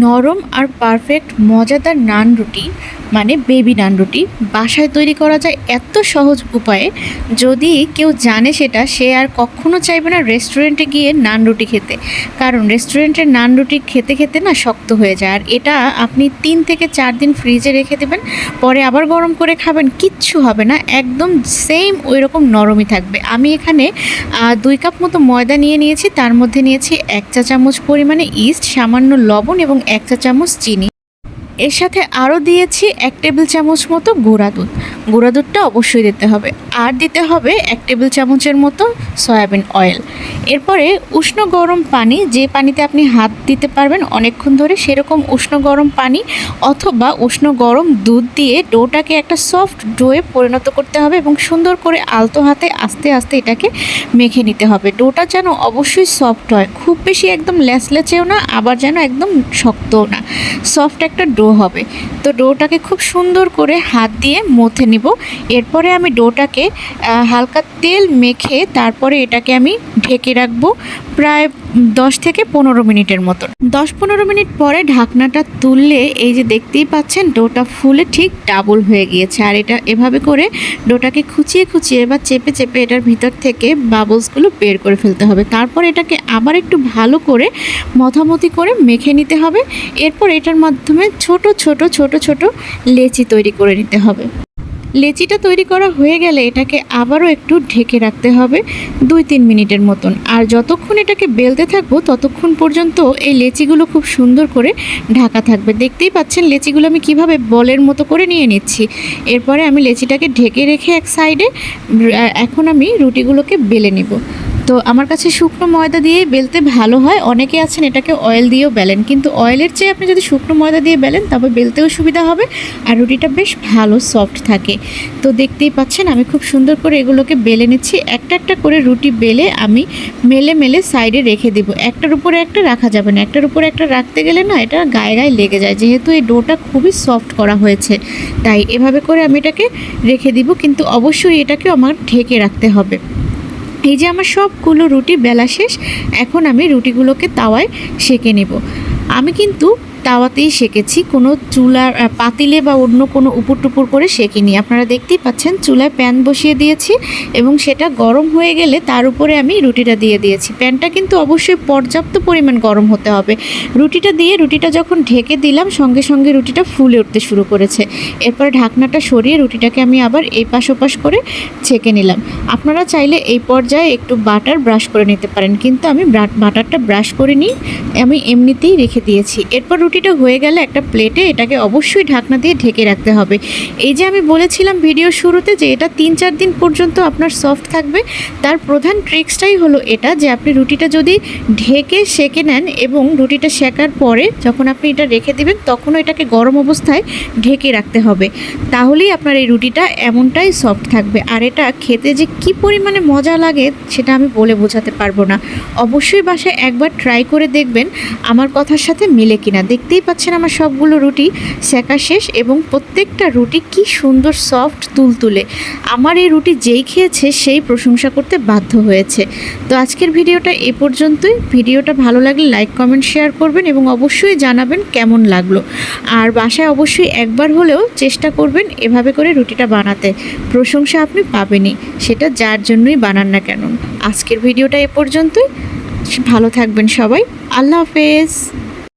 নরম আর পারফেক্ট মজাদার নান রুটি মানে বেবি নান রুটি, বাসায় তৈরি করা যায় এত সহজ উপায়ে। যদি কেউ জানে সেটা, সে আর কখনো চাইবে না রেস্টুরেন্টে গিয়ে নান রুটি খেতে। কারণ রেস্টুরেন্টের নান রুটি খেতে খেতে না শক্ত হয়ে যায়। আর এটা আপনি তিন থেকে চার দিন ফ্রিজে রেখে দেবেন, পরে আবার গরম করে খাবেন, কিচ্ছু হবে না, একদম সেম ওই রকম নরমই থাকবে। আমি এখানে দুই কাপ মতো ময়দা নিয়ে নিয়েছি, তার মধ্যে নিয়েছি এক চা চামচ পরিমাণে ইস্ট সামান্য লবণ এবং এক চা চামচ চিনি। এর সাথে আরও দিয়েছি এক টেবিল চামচ মতো গুঁড়া দুধ। গুঁড়া দুধটা অবশ্যই দিতে হবে। আর দিতে হবে এক টেবিল চামচের মতো সয়াবিন অয়েল। এরপরে উষ্ণ গরম পানি, যে পানিতে আপনি হাত দিতে পারবেন অনেকক্ষণ ধরে সেরকম উষ্ণ গরম পানি অথবা উষ্ণ গরম দুধ দিয়ে ডোটাকে একটা সফট ডোয়ে পরিণত করতে হবে এবং সুন্দর করে আলতো হাতে আস্তে আস্তে এটাকে মেখে নিতে হবে। ডোটা যেন অবশ্যই সফট হয়, খুব বেশি একদম লেচলেচেও না, আবার যেন একদম শক্তও না। সফট একটা হবে। তো ডোটাকে খুব সুন্দর করে হাত দিয়ে মথে নিব। এরপরে আমি ডোটাকে হালকা তেল মেখে তারপরে এটাকে আমি ঢেকে রাখব প্রায় দশ থেকে পনেরো মিনিটের মতো দশ পনেরো মিনিট পরে ঢাকনাটা তুললে এই যে দেখতেই পাচ্ছেন ডোটা ফুলে ঠিক ডাবল হয়ে গিয়েছে। আর এটা এভাবে করে ডোটাকে খুচিয়ে খুচিয়ে বা চেপে চেপে এটার ভিতর থেকে বাবলসগুলো বের করে ফেলতে হবে। তারপর এটাকে আবার একটু ভালো করে মথামতি করে মেখে নিতে হবে। এরপর এটার মাধ্যমে ছোট ছোট ছোট ছোট লেচি তৈরি করে নিতে হবে। লেচিটা তৈরি করা হয়ে গেলে এটাকে আবারও একটু ঢেকে রাখতে হবে দুই তিন মিনিটের মতন। আর যতক্ষণ এটাকে বেলতে থাকব, ততক্ষণ পর্যন্ত এই লেচিগুলো খুব সুন্দর করে ঢাকা থাকবে। দেখতেই পাচ্ছেন লেচিগুলো আমি কীভাবে বলের মতো করে নিয়ে নিচ্ছি। এরপরে আমি লেচিটাকে ঢেকে রেখে এক সাইডে এখন আমি রুটিগুলোকে বেলে নিব। তো আমার কাছে শুকনো ময়দা দিয়েই বেলতে ভালো হয়। অনেকে আছেন এটাকে অয়েল দিয়েও বেলেন। কিন্তু অয়েলের চেয়ে আপনি যদি শুকনো ময়দা দিয়ে বেলেন তবে বেলতেও সুবিধা হবে আর রুটিটা বেশ ভালো সফট থাকে। তো দেখতেই পাচ্ছেন, আমি খুব সুন্দর করে এগুলোকে বেলে নিচ্ছি। একটা একটা করে রুটি বেলে আমি মেলে মেলে সাইডে রেখে দেব। একটার উপরে একটা রাখা যাবে না। একটার উপরে একটা রাখতে গেলে না, এটা গায়ে গায়ে লেগে যায়। যেহেতু এই ডোটা খুবই সফট করা হয়েছে, তাই এভাবে করে আমি এটাকে রেখে দিব। কিন্তু অবশ্যই এটাকে আমার ঢেকে রাখতে হবে। এই যে আমার সবগুলো রুটি বেলা শেষ এখন আমি রুটিগুলোকে তাওয়ায় সেঁকে নেব। আমি কিন্তু তাওয়াতেই সেঁকেছি, কোনো চুলার পাতিলে বা অন্য কোনো উপর টুপুর করে সেঁকিনি। আপনারা দেখতেই পাচ্ছেন চুলায় প্যান বসিয়ে দিয়েছি এবং সেটা গরম হয়ে গেলে তার উপরে আমি রুটিটা দিয়ে দিয়েছি। প্যানটা কিন্তু অবশ্যই পর্যাপ্ত পরিমাণ গরম হতে হবে। রুটিটা দিয়ে রুটিটা যখন ঢেকে দিলাম, সঙ্গে সঙ্গে রুটিটা ফুলে উঠতে শুরু করেছে। এরপরে ঢাকনাটা সরিয়ে রুটিটাকে আমি আবার এই পাশ ওপাশ করে ছেঁকে নিলাম। আপনারা চাইলে এই পর্যায়ে একটু বাটার ব্রাশ করে নিতে পারেন, কিন্তু আমি বাটারটা ব্রাশ করে নিই আমি এমনিতেই রেখে দিয়েছি। এরপর রুটিটা হয়ে গেলে একটা প্লেটে এটাকে অবশ্যই ঢাকনা দিয়ে ঢেকে রাখতে হবে। এই যে আমি বলেছিলাম ভিডিও শুরুতে যে এটা তিন চার দিন পর্যন্ত আপনার সফট থাকবে, তার প্রধান ট্রিক্সটাই হলো এটা যে আপনি রুটিটা যদি ঢেকে সেকে নেন এবং রুটিটা সেকার পরে যখন আপনি এটা রেখে দেবেন, তখনও এটাকে গরম অবস্থায় ঢেকে রাখতে হবে। তাহলেই আপনার এই রুটিটা এমনটাই সফট থাকবে। আর এটা খেতে যে কি পরিমাণে মজা লাগে, সেটা আমি বলে বোঝাতে পারব না। অবশ্যই বাসায় একবার ট্রাই করে দেখবেন। আমার কথার সাথে মিলে কিনা দেখতেই পাচ্ছেন আমার সবগুলো রুটি সেকা শেষ এবং প্রত্যেকটা রুটি কি সুন্দর সফট তুলতুলে। আমার এই রুটি যেই খেয়েছে সেই প্রশংসা করতে বাধ্য হয়েছে। তো আজকের ভিডিওটা এ পর্যন্তই। ভিডিওটা ভালো লাগলে লাইক, কমেন্ট, শেয়ার করবেন এবং অবশ্যই জানাবেন কেমন লাগল। আর বাসায় অবশ্যই একবার হলেও চেষ্টা করবেন এভাবে করে রুটিটা বানাতে। প্রশংসা আপনি পাবেনই, সেটা যার জন্যই বানান না কেন। আজকের ভিডিওটা এ পর্যন্তই। ভালো থাকবেন সবাই। আল্লাহ হাফেজ।